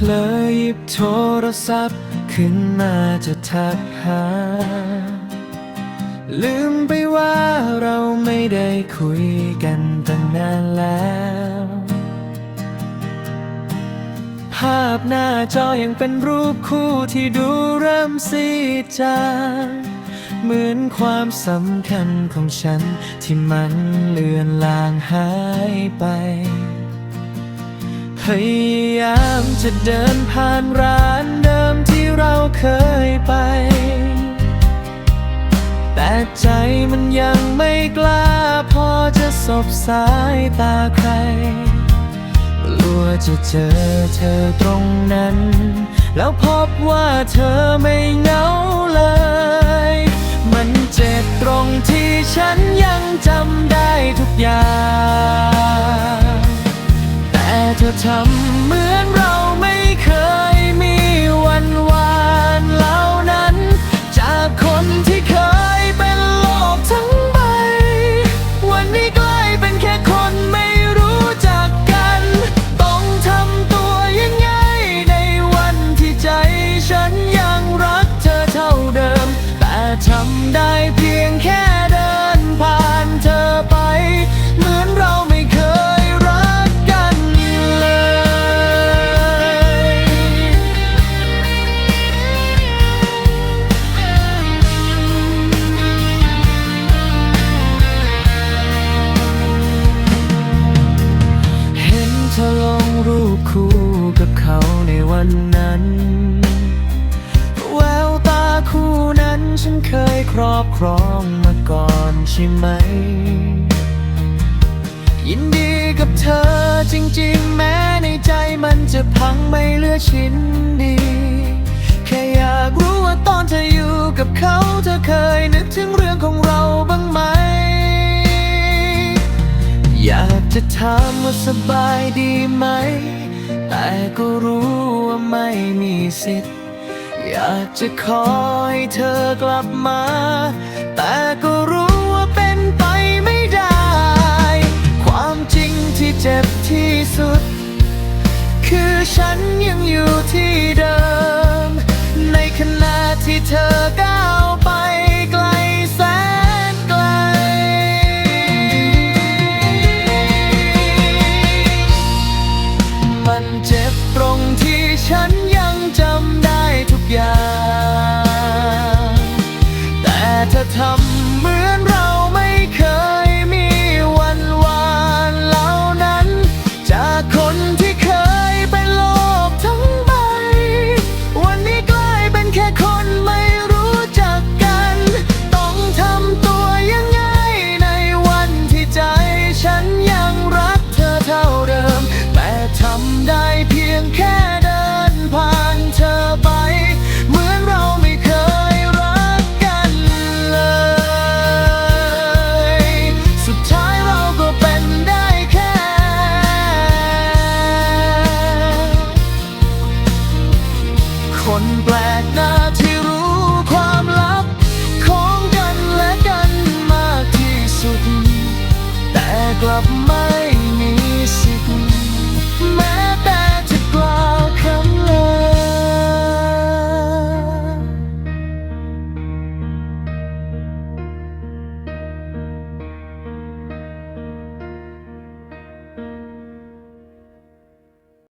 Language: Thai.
ผลอหยิบโทรศัพท์ ขึ้นมาจะทักหา ลืมไปว่าเราไม่ได้คุยกันตั้งนานแล้ว ภาพหน้าจอยังเป็นรูปคู่ที่ดูเริ่มซีดจางเหมือนความสำคัญของฉันที่มันเลือนลางหายไป ยายามจะเดินผ่านร้านเดิมที่เราเคยไป แต่ใจมันยังไม่กล้าพอจะสบสายตาใครกลัวจะเจอเธอตรงนั้น แล้วพบว่าเธอไม่เหงาเลย มันเจ็บตรงที่ฉันยังจำได้ทุกอย่าง อทำเหมือนเราไม่เคยมีวันวานเหล่านั้น จากคนที่เคยเป็นโลกทั้งใบ วันนี้กลายเป็นแค่คนไม่รู้จักกัน ต้องทำตัวยังไง ในวันที่ใจฉันยังรักเธอเท่าเดิม แต่ทำได้เพียง ครองมาก่อนใช่ไหม ยินดีกับเธอจริงๆ แม้ในใจมันจะพังไม่เหลือชิ้นดี แค่อยากรู้ว่าตอนเธออยู่กับเขาเธอเคยนึกถึงเรื่องของเราบ้างไหม อยากจะถามว่าสบายดีไหม แต่ก็รู้ว่าไม่มีสิทธิ์ อยากจะขอให้เธอกลับมา แต่ก็รู้ ทำ my